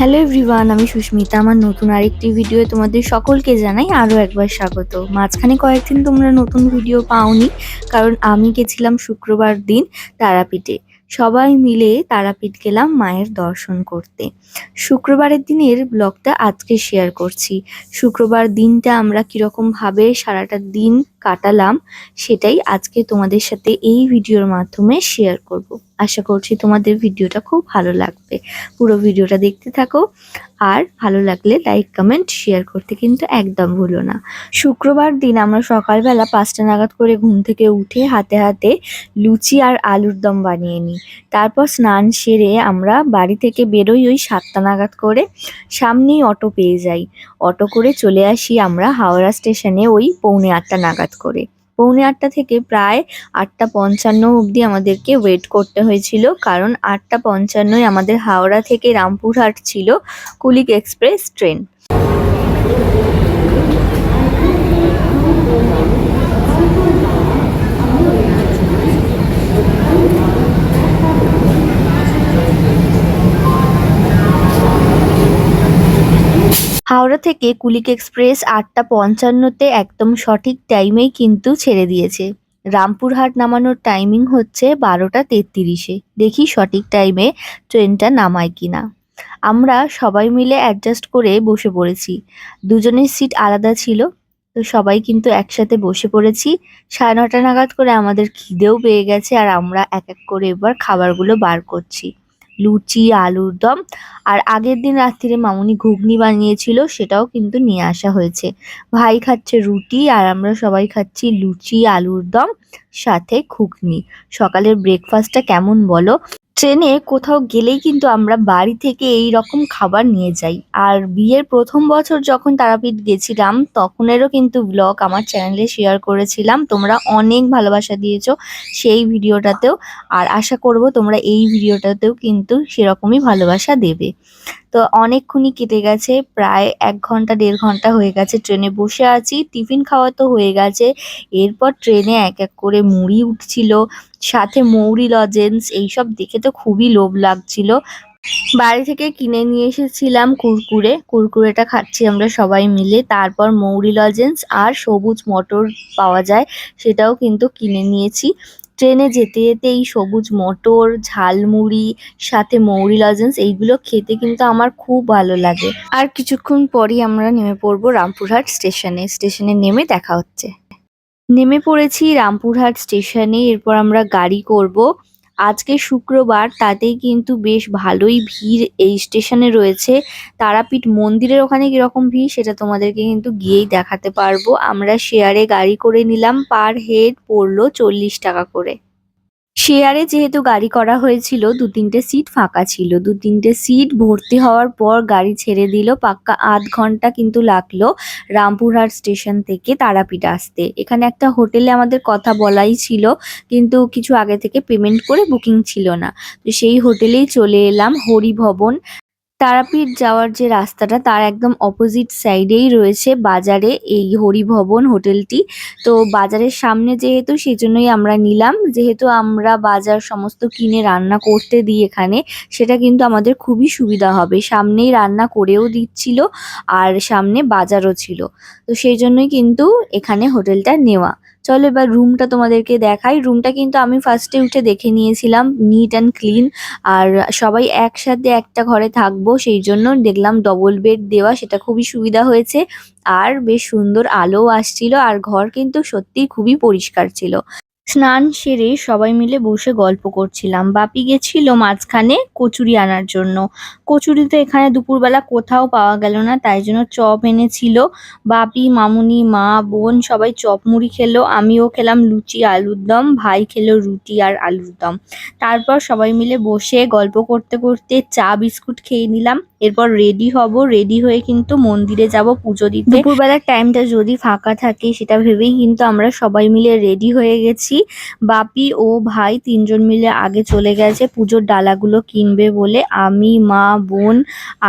Hello everyone, আমি সুস্মিতা। আমার নতুন আরেকটি ভিডিও তোমাদের সকলকে জানাই আরও একবার স্বাগত। মাঝখানে কয়েকদিন তোমরা নতুন ভিডিও পাওনি, কারণ আমি গেছিলাম শুক্রবার দিন তারাপীঠে। সবাই মিলে তারাপীঠ গেলাম মায়ের দর্শন করতে। শুক্রবারের দিনের ব্লগটা আজকে শেয়ার করছি। শুক্রবার দিনটা আমরা কীরকমভাবে সারাটা দিন কাটালাম, সেটাই আজকে তোমাদের সাথে এই ভিডিওর মাধ্যমে শেয়ার করব। আশা করছি তোমাদের ভিডিওটা খুব ভালো লাগবে। পুরো ভিডিওটা দেখতে থাকো। আর ভালো লাগলে লাইক কমেন্ট শেয়ার করতে কিন্তু একদম ভুলো না। শুক্রবার দিন আমরা সকালবেলা পাঁচটা নাগাদ করে ঘুম থেকে উঠে হাতে হাতে লুচি আর আলুর দম বানিয়ে নিই। তারপর স্নান সেরে আমরা বাড়ি থেকে বেরোই ওই সাতটা নাগাদ করে সামনেই অটো পেয়ে যাই। অটো করে চলে আসি আমরা হাওড়া স্টেশনে ওই পৌনে আটটা নাগাদ করে। পৌনে আটটা থেকে প্রায় আটটা পঞ্চান্ন অবধি আমাদেরকে ওয়েট করতে হয়েছিল। কারণ আটটা পঞ্চান্নই আমাদের হাওড়া থেকে রামপুরহাট ছিল কুলিক এক্সপ্রেস ট্রেন। হাওড়া থেকে কুলিক এক্সপ্রেস আটটা পঞ্চান্নতে একদম সঠিক টাইমেই কিন্তু ছেড়ে দিয়েছে। রামপুরহাট নামানোর টাইমিং হচ্ছে বারোটা তেত্রিশে। দেখি সঠিক টাইমে ট্রেনটা নামায় কিনা। আমরা সবাই মিলে অ্যাডজাস্ট করে বসে পড়েছি। দুজনের সিট আলাদা ছিল, তো সবাই কিন্তু একসাথে বসে পড়েছি। সাড়ে নটা নাগাদ করে আমাদের খিদেও পেয়ে গেছে আর আমরা এক এক করে এবার খাবারগুলো বার করছি। লুচি, আলুর দম। আর আগের দিন রাত্রিরে মামুনি ঘুগনি বানিয়েছিল, সেটাও কিন্তু নিয়ে আসা হয়েছে। ভাই খাচ্ছে রুটি আর আমরা সবাই খাচ্ছি লুচি, আলুর দম, সাথে ঘুগনি। সকালের ব্রেকফাস্টটা কেমন বলো? ট্রেনে কোথাও গেলেই কিন্তু আমরা বাড়ি থেকে এই রকম খাবার নিয়ে যাই। আর বিয়ের প্রথম বছর যখন তারাপীঠ গেছিলাম, তখনেরও কিন্তু ব্লগ আমার চ্যানেলে শেয়ার করেছিলাম। তোমরা অনেক ভালোবাসা দিয়েছ সেই ভিডিওটাতেও। আর আশা করব তোমরা এই ভিডিওটাতেও কিন্তু সেরকমই ভালোবাসা দেবে। তো অনেকক্ষণই কেটে গেছে, প্রায় এক ঘণ্টা, দেড় ঘণ্টা হয়ে গেছে ট্রেনে বসে আছি। টিফিন খাওয়া তো হয়ে গেছে। এরপর ট্রেনে এক এক করে মুড়ি উঠছিল, সাথে মৌরি, লজেন্স, এইসব দেখে তো খুবই লোভ লাগছিল। বাড়ি থেকে কিনে নিয়ে এসেছিলাম কুরকুরে। কুরকুরেটা খাচ্ছি আমরা সবাই মিলে। তারপর মৌরি, লজেন্স আর সবুজ মটর পাওয়া যায়, সেটাও কিন্তু কিনে নিয়েছি। ট্রেনে যেতে যেতে এই সবুজ মটর, ঝালমুড়ি, সাথে মৌরি লজেন্স এইগুলো খেতে কিন্তু আমার খুব ভালো লাগে। আর কিছুক্ষণ পরই আমরা নেমে পড়ব রামপুরহাট স্টেশনে। স্টেশনে নেমে দেখা হচ্ছে। নেমে পড়েছি রামপুরহাট স্টেশনে, এরপর আমরা গাড়ি করব। আজকে শুক্রবার, তাতেই কিন্তু বেশ ভালোই ভিড় এই স্টেশনে রয়েছে। তারাপীঠ মন্দিরের ওখানে কীরকম ভিড়, সেটা তোমাদেরকে কিন্তু গিয়েই দেখাতে পারব। আমরা শেয়ারে গাড়ি করে নিলাম পার হেড পড়ল চল্লিশ টাকা করে। শেয়ারে যেহেতু গাড়ি করা হয়েছিল দু তিনটে সিট ফাঁকা ছিল। দু তিনটে সিট ভর্তি হওয়ার পর গাড়ি ছেড়ে দিল। পাক্কা আধ ঘণ্টা কিন্তু লাগল রামপুরহাট স্টেশন থেকে তারাপীঠ আসতে। এখানে একটা হোটেলে আমাদের কথা বলাই ছিল, কিন্তু কিছু আগে থেকে পেমেন্ট করে বুকিং ছিল না। তো সেই হোটেলেই চলে এলাম হরিভবন। তারাপীঠ যাওয়ার যে রাস্তাটা, তার একদম অপোজিট সাইডেই রয়েছে বাজারে এই হরিভবন হোটেলটি। তো বাজারের সামনে যেহেতু সেই জন্যই আমরা নিলাম। যেহেতু আমরা বাজার সমস্ত কিনে রান্না করতে দিই এখানে, সেটা কিন্তু আমাদের খুবই সুবিধা হবে। সামনেই রান্না করেও দিচ্ছিল আর সামনে বাজারও ছিল। তো সেই জন্যই কিন্তু এখানে হোটেলটা নেওয়া। চলো এবার রুমটা তোমাদেরকে দেখাই। রুমটা কিন্তু আমি ফার্স্টে উঠে দেখে নিয়েছিলাম নিট অ্যান্ড ক্লিন আর সবাই একসাথে একটা ঘরে থাকব, সেই জন্য দেখলাম ডবল বেড দেওয়া, সেটা খুবই সুবিধা হয়েছে। আর বেশ সুন্দর আলো আসছিল, আর ঘর কিন্তু সত্যিই খুবই পরিষ্কার ছিল। স্নান সেরে সবাই মিলে বসে গল্প করছিলাম। বাপি গেছিল মাঝখানে কচুরি আনার জন্য। কচুরি তো এখানে দুপুরবেলা কোথাও পাওয়া গেল না, তাই জন্য চপ এনেছিল। বাপি, মামুনি, মা, বোন সবাই চপ মুড়ি খেলো। আমিও খেলাম লুচি, আলুর দম, ভাই খেলো রুটি আর আলুর দম। তারপর সবাই মিলে বসে গল্প করতে করতে চা, বিস্কুট খেয়ে নিলাম। এরপর রেডি হব। রেডি হয়ে কিন্তু মন্দিরে যাব পুজো দিতে। দুপুরবেলার টাইমটা যদি ফাঁকা থাকে, সেটা ভেবেই কিন্তু আমরা সবাই মিলে রেডি হয়ে গেছি। বাপি ও ভাই তিনজন মিলে আগে চলে গেছে, পুজোর ডালাগুলো কিনবে বলে। আমি, মা, বোন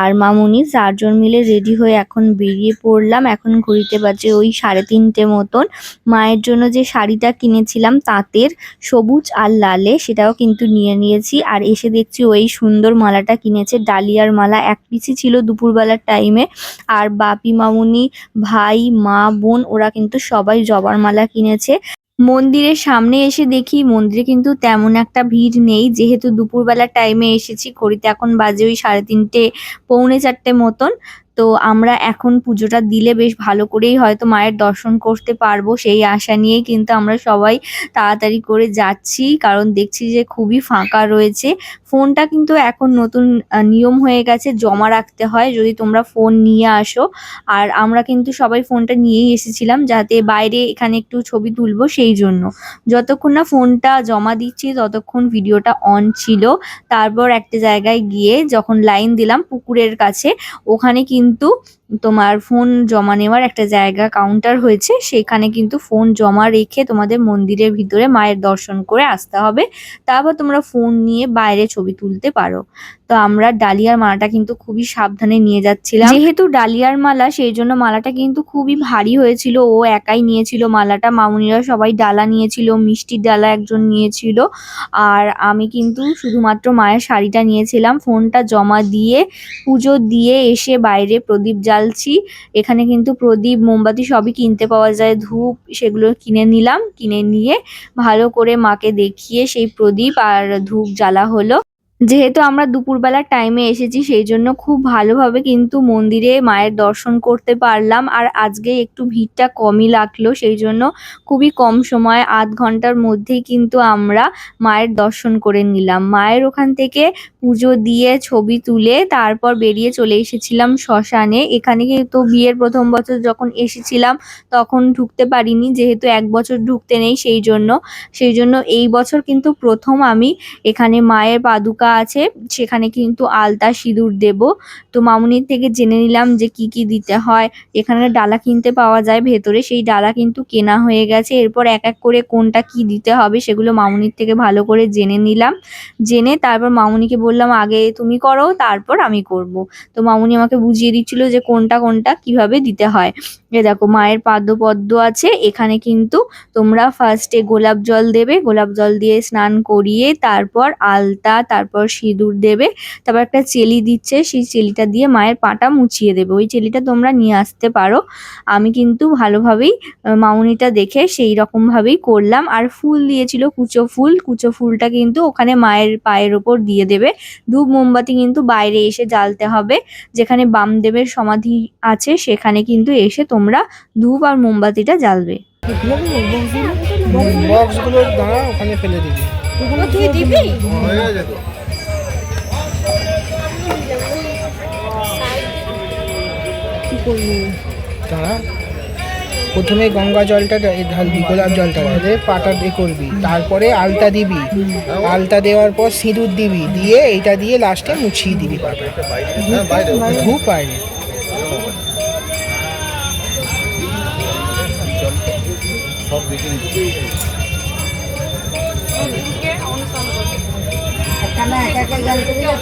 আর মামুনি চারজন মিলে রেডি হয়ে এখন বেরিয়ে পড়লাম। এখন ঘড়িতে বাজে ওই সাড়ে তিনটে মতন। মায়ের জন্য যে শাড়িটা কিনেছিলাম তাঁতের, সবুজ আর লালে, সেটাও কিন্তু নিয়ে নিয়েছি। আর এসে দেখছি ওই সুন্দর মালাটা কিনেছে, ডালিয়ার মালা। এক পিসি ছিল দুপুরবেলার টাইমে। আর বাপি, মামুনি, ভাই, মা, বোন, ওরা কিন্তু সবাই জবার মালা কিনেছে। মন্দিরের সামনে এসে দেখি মন্দিরে কিন্তু তেমন একটা ভিড় নেই। যেহেতু দুপুরবেলা টাইমে এসেছি, ঘড়িতে এখন বাজে ওই সাড়ে তিনটে, পৌনে চারটে মতন। তো আমরা এখন পুজোটা দিলে বেশ ভালো করেই হয়তো মায়ের দর্শন করতে পারব, সেই আশা নিয়েই কিন্তু আমরা সবাই তাড়াতাড়ি করে যাচ্ছি। কারণ দেখছি যে খুবই ফাঁকা রয়েছে। ফোনটা কিন্তু এখন নতুন নিয়ম হয়ে গেছে, জমা রাখতে হয়। যদি তোমরা ফোন নিয়ে আসো, আর আমরা কিন্তু সবাই ফোনটা নিয়েই এসেছিলাম যাতে বাইরে এখানে একটু ছবি তুলবো সেই জন্য। যতক্ষণ না ফোনটা জমা দিচ্ছি, ততক্ষণ ভিডিওটা অন ছিল। তারপর একটা জায়গায় গিয়ে যখন লাইন দিলাম পুকুরের কাছে, ওখানে কিন্তু কিন্তু তোমার ফোন জমা নেওয়ার একটা জায়গা কাউন্টার হয়েছে। সেখানে কিন্তু ফোন জমা রেখে তোমাদের মন্দিরের ভিতরে মায়ের দর্শন করে আসতে হবে। তারপর তোমরা ফোন নিয়ে বাইরে ছবি তুলতে পারো। তো আমরা ডালিয়ার মালাটা কিন্তু খুবই সাবধানে নিয়ে যাচ্ছিলাম। যেহেতু ডালিয়ার মালা, সেই জন্য মালাটা কিন্তু খুবই ভারী হয়েছিল। ও একাই নিয়েছিল মালাটা। মামুনিরা সবাই ডালা নিয়েছিল, মিষ্টির ডালা একজন নিয়েছিল। আর আমি কিন্তু শুধুমাত্র মায়ের শাড়িটা নিয়েছিলাম। ফোনটা জমা দিয়ে, পুজো দিয়ে এসে বাইরে প্রদীপ জ্বালছি এখানে কিন্তু প্রদীপ, মোমবাতি সবই কিনতে পাওয়া যায়। ধূপ সেগুলো কিনে নিলাম, কিনে নিয়ে ভালো করে মাকে দেখিয়ে সেই প্রদীপ আর ধূপ জ্বালা হলো। যেহেতু আমরা দুপুরবেলার টাইমে এসেছি, সেই জন্য খুব ভালোভাবে কিন্তু মন্দিরে মায়ের দর্শন করতে পারলাম। আর আজকে একটু ভিড়টা কমই লাগল, সেই জন্য খুবই কম সময় আধ ঘণ্টার মধ্যেই কিন্তু আমরা মায়ের দর্শন করে নিলাম। মায়ের ওখান থেকে পুজো দিয়ে ছবি তুলে তারপর বেরিয়ে চলে এসেছিলাম শ্মশানে। এখানে কিন্তু বিয়ের প্রথম বছর যখন এসেছিলাম, তখন ঢুকতে পারিনি, যেহেতু এক বছর ঢুকতে নেই, সেই জন্য। সেই জন্য এই বছর কিন্তু প্রথম আমি এখানে মায়ের পাদুকা আছে, সেখানে কিন্তু আলতা সিঁদুর দেব। তো মামুনির থেকে জেনে নিলাম যে কি কি দিতে হয়। এখানে ডালা কিনতে পাওয়া যায়, ভেতরে সেই ডালা কিন্তু কেনা হয়ে গেছে। এরপর এক এক করে কোনটা কি দিতে হবে সেগুলো মামুনির থেকে ভালো করে জেনে নিলাম। জেনে তারপর মামুনিকে বললাম, আগে তুমি করো, তারপর আমি করব। তো মামুনি আমাকে বুঝিয়ে দিচ্ছিল যে কোনটা কোনটা কীভাবে দিতে হয়। এ দেখো মায়ের পাদ্যপদ্ম আছে এখানে কিন্তু তোমরা ফার্স্টে গোলাপ জল দেবে গোলাপ জল দিয়ে স্নান করিয়ে তারপর আলতা তারপর সিঁদুর দেবে তারপর একটা চেলি দিচ্ছে সেই চেলিটা দিয়ে মায়ের পাটা মুছিয়ে দেবে। ওই চেলিটা তোমরা নিয়ে আসতে পারো। আমি কিন্তু ভালোভাবেই আহ, মামুনিটা দেখে সেই রকম ভাবেই করলাম। আর ফুল দিয়েছিল কুচো ফুল কুচো ফুলটা কিন্তু ওখানে মায়ের পায়ের ওপর দিয়ে দেবে। ধূপ মোমবাতি কিন্তু বাইরে এসে জ্বালতে হবে। যেখানে বামদেবের সমাধি আছে সেখানে কিন্তু এসে তোমরা ধূপ আর মোমবাতিটা জ্বালবে। বক্সগুলো দাঁড়া ওখানে ফেলে দিবি। ওগুলো তুই দিবি? দাঁড়া। প্রথমে গঙ্গা জলটা ঢালবি গোলাপ জলটা ঢালে পাটা দিয়ে করবি। তারপরে আলতা দিবি। আলতা দেওয়ার পর সিঁদুর দিবি। দিয়ে এইটা দিয়ে লাস্টে মুছিয়ে দিবি পাটা। ধূপ বাইরে।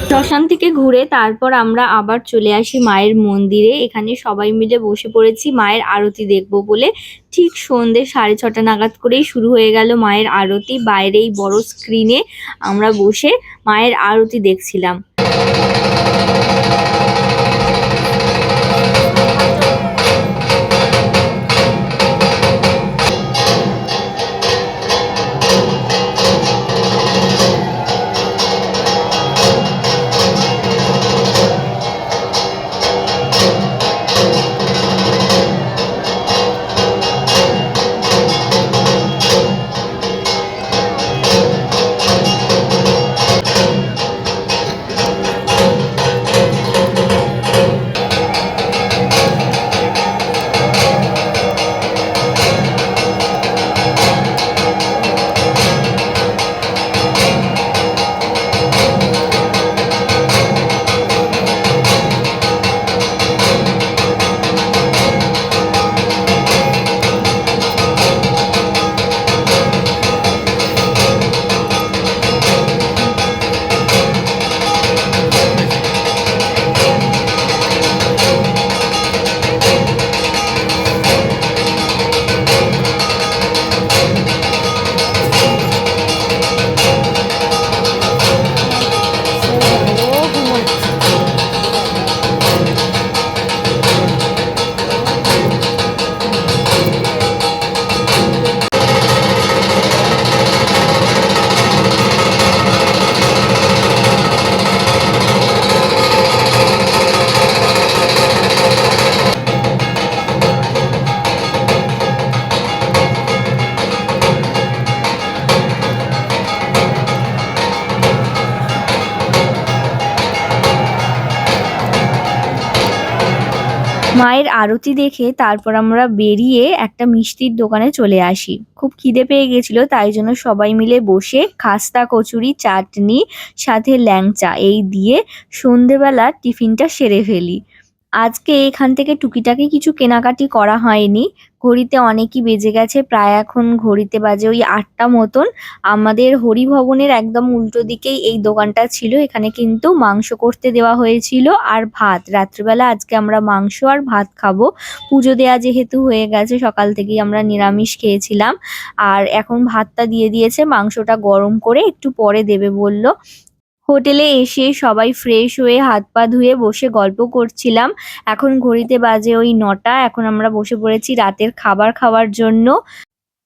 শ্মশান থেকে ঘুরে তারপর আমরা আবার চলে আসি মায়ের মন্দিরে। এখানে সবাই মিলে বসে পড়েছি, মায়ের আরতি দেখব বলে। ঠিক সন্ধে সাড়ে ছটা নাগাদ করেই শুরু হয়ে গেল মায়ের আরতি। বাইরেই বড় স্ক্রিনে আমরা বসে মায়ের আরতি দেখছিলাম। মায়ের আরতি দেখে তারপর আমরা বেরিয়ে একটা মিষ্টির দোকানে চলে আসি। খুব খিদে পেয়ে গেছিল, তাই জন্য সবাই মিলে বসে খাস্তা, কচুরি, চাটনি, সাথে ল্যাংচা এই দিয়ে সন্ধেবেলা টিফিনটা সেরে ফেলি। আজকে এখান থেকে টুকিটাকি কিছু কেনাকাটি করা হয়নি। ঘড়িতে অনেকই বেজে গেছে, প্রায় এখন ঘড়িতে বাজে ওই আটটা মতন। আমাদের হরিভবনের একদম উল্টো দিকেই এই দোকানটা ছিল, এখানে কিন্তু মাংস করতে দেওয়া হয়েছিল আর ভাত। রাত্রিবেলা আজকে আমরা মাংস আর ভাত খাব। পুজো দেয়া যেহেতু হয়ে গেছে, সকাল থেকেই আমরা নিরামিষ খেয়েছিলাম। আর এখন ভাতটা দিয়ে দিয়েছে, মাংসটা গরম করে একটু পরে দেবে বলল। হোটেলে এসে সবাই ফ্রেশ হয়ে হাত পা ধুয়ে বসে গল্প করছিলাম। এখন ঘড়িতে বাজে ওই নটা, এখন আমরা বসে পড়েছি রাতের খাবার খাওয়ার জন্য।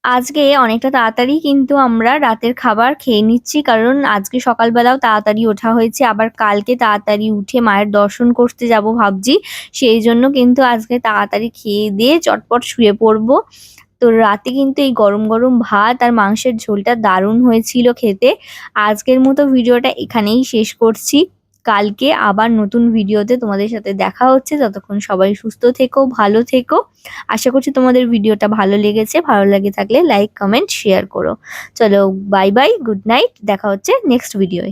আজকে অনেকটা তাড়াতাড়ি কিন্তু আমরা রাতের খাবার খেয়ে নিচ্ছি, কারণ আজকে সকালবেলাও তাড়াতাড়ি ওঠা হয়েছে। আবার কালকে তাড়াতাড়ি উঠে মায়ের দর্শন করতে যাব ভাবছি। সেই জন্য কিন্তু আজকে তাড়াতাড়ি খেয়ে দিয়ে চটপট শুয়ে পড়ব। তো রাতে কিন্তু এই গরম গরম ভাত আর মাংসের ঝোলটা দারুণ হয়েছিল খেতে। আজকের মতো ভিডিওটা এখানেই শেষ করছি। কালকে আবার নতুন ভিডিওতে তোমাদের সাথে দেখা হচ্ছে। ততক্ষণ সবাই সুস্থ থেকো, ভালো থেকো। আশা করছি তোমাদের ভিডিওটা ভালো লেগেছে। ভালো লাগে থাকলে লাইক, কমেন্ট, শেয়ার করো। চলো বাই বাই গুড নাইট দেখা হচ্ছে নেক্সট ভিডিওয়ে